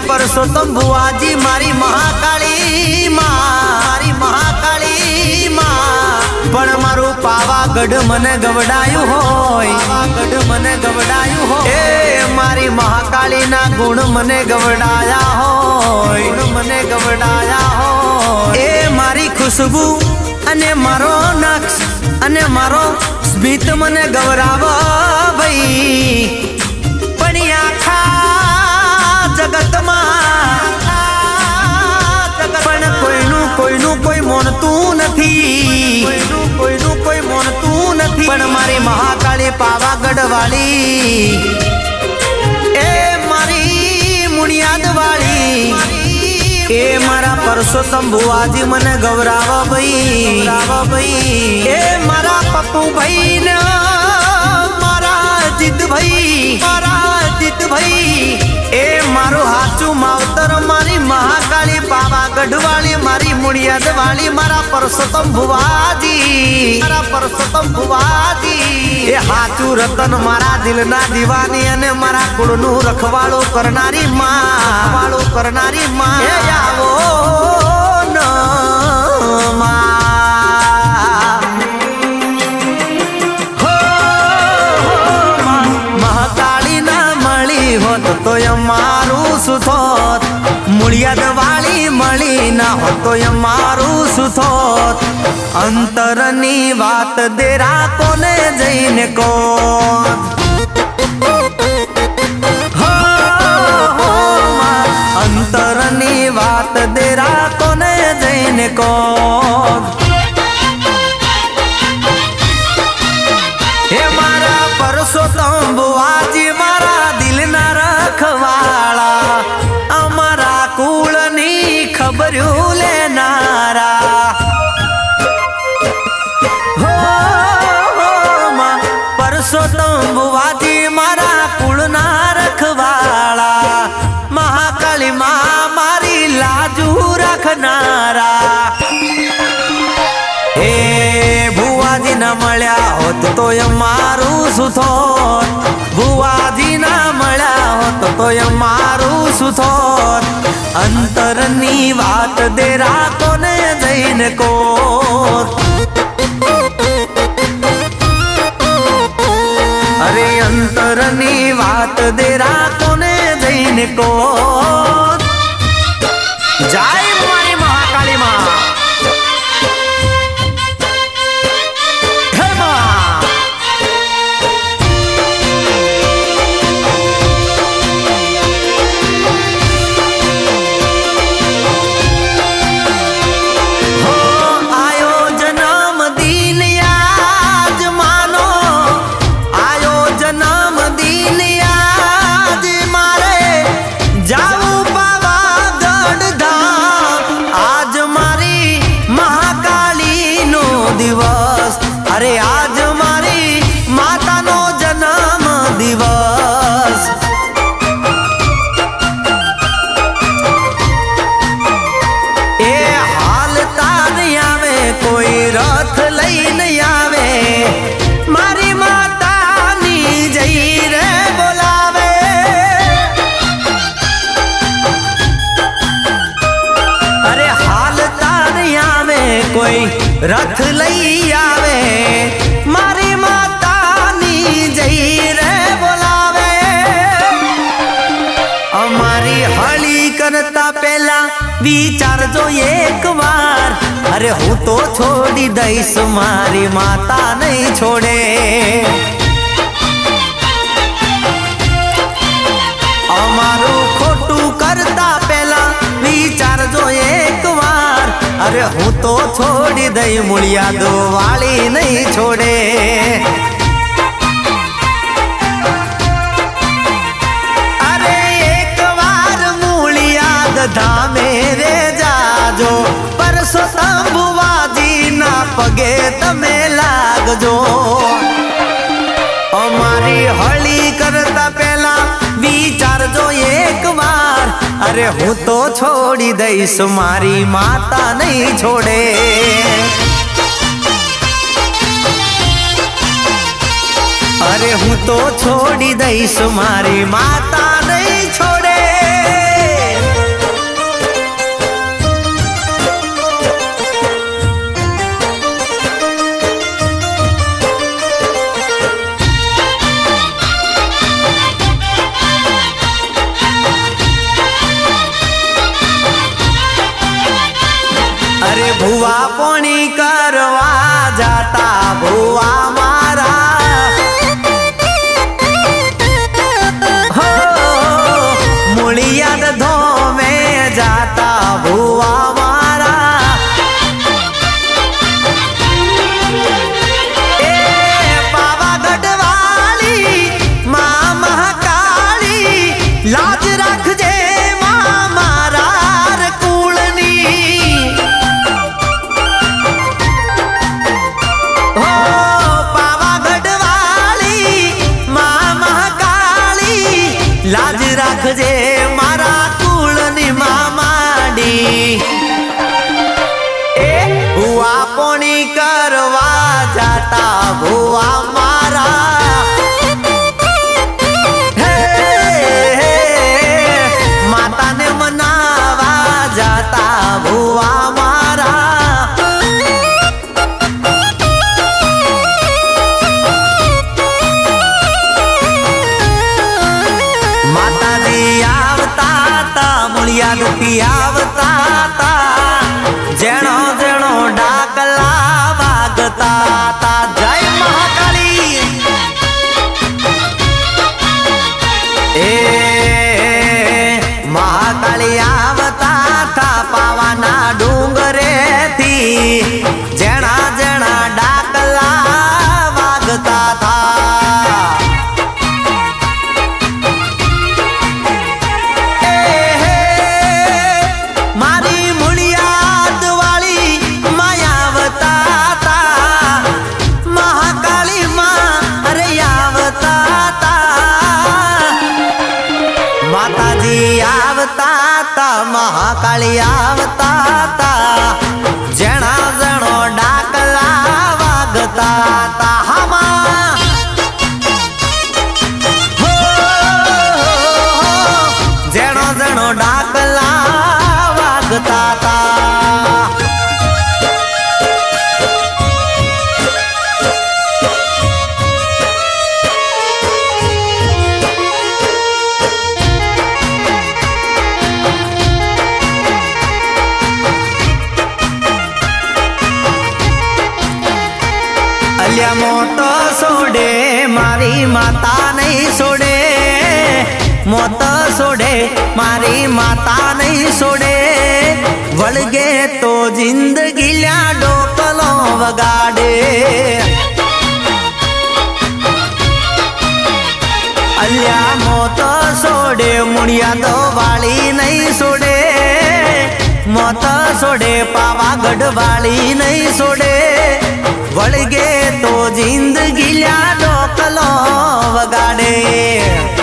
મારી પરસોત્તમ ભુવાજી મારી મહાકાળી મારી મહાકાળી પણ મારું પાવાગઢ મને ગવડાયું હોય. પાવાગઢ મને ગવડાયું હોય. એ મારી મહાકાળીના ગુણ મને ગવડાયા હોય. મને ગવડાયા હોય. એ મારી ખુશ્બુ અને મારો નક્ષ અને મારો સ્મિત મને ગવરાવો ભાઈ. કોઈનું કોઈ મોનતું નથી. કોઈનું કોઈ મોનતું નથી. પણ મારી મહાકાળી પાવાગઢ વાળી એ મારી મુનિયાદ વાળી એ મારા પરસોત્તમ ભુવાજી મને ગૌરાવા ભાઈ ગૌરાવા ભાઈ એ મારા પપ્પુ ભાઈ ને મારી મુનિયાદ વાળી મારા પરસોત્તમ ભુવાજી, મારા પરસોત્તમ ભુવાજી. એ હાચું રતન મારા દિલના દીવાની અને મારા કુળનું રખવાળો કરનારી માં, રખવાળું કરનારી માં. એ આવો હોત તો અમારું સુથોત થોત? મૂળિયાદ વાળી મળી ના હોત અમારું શું થોત અંતરની વાત દેરા કોને જઈને કો અંતરની વાત દેરા કોને જઈને કોત પરસોત્તમ ભુવાજી મારા કુળના રખવાળા. મહાકાળી મા મારી લાજુ રાખનારા. હે ભુવાજી ના મળ્યા હોત તો અમારું શું થોત? ભુવાજી ના મળ્યા હોત તો અમારું સુથો અંતરની વાત દેરા કોને જઈને કોત? અરે અંતરની વાત દેરા કોને જઈને કોત રથ લઈ આવે, મારી માતાની જઈ રે બોલાવે. અમારી હળી કરતા પહેલા વિચારજો એક વાર અરે હું તો છોડી દઈશ, મારી માતા નહીં છોડે. અમારું ખોટું કરતા પહેલા વિચારજો એક અરે હું તો છોડી દઈ મૂળિયાદો વાળી નહીં છોડે. અરે એક વાર મૂળિયાદ ધામે રે જાજો, પરસો ભુવાજી ના પગે તમે લાગજો. અમારી હળી કરતા અરે હું તો છોડી દઈશ, મારી માતા નહીં છોડે. અરે હું તો છોડી દઈશ, મારી માતા નહીં છોડે. મુળિયાદથી આવતા મહાકાળી આવતા તા. જેણા જણો ડાકલા વાગતા તા. સોડે, મારી માતા નહીં સોડે. વળગે તો જિંદગી લ્યા ડોકલો વગાડે. અલ્યા મોત સોડે, મુણિયા તો વાળી નહીં સોડે. મોત સોડે પાવાગઢ વાળી નહીં સોડે. વળગે તો જિંદગી લ્યા ડોકલો વગાડે.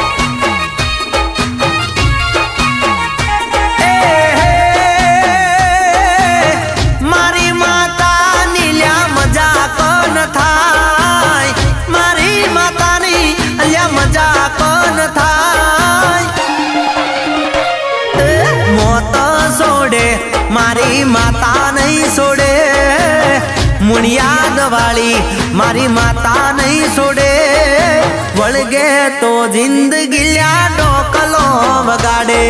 મારી માતા નહીં છોડે. મુણિયાદ વાળી મારી માતા નહીં છોડે. વળગે તો જિંદગી લ્યા ડોકલો વગાડે.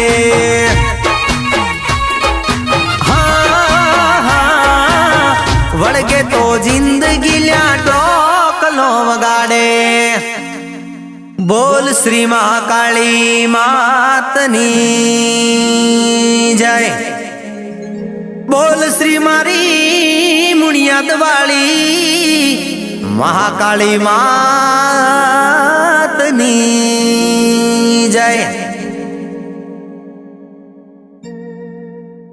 વળગે તો જિંદગી લ્યા ડોકલો વગાડે. બોલ શ્રી મહાકાળી માતની જય. બોલ શ્રી મારી મુણિયાદ વાળી મહાકાળી માતની જય.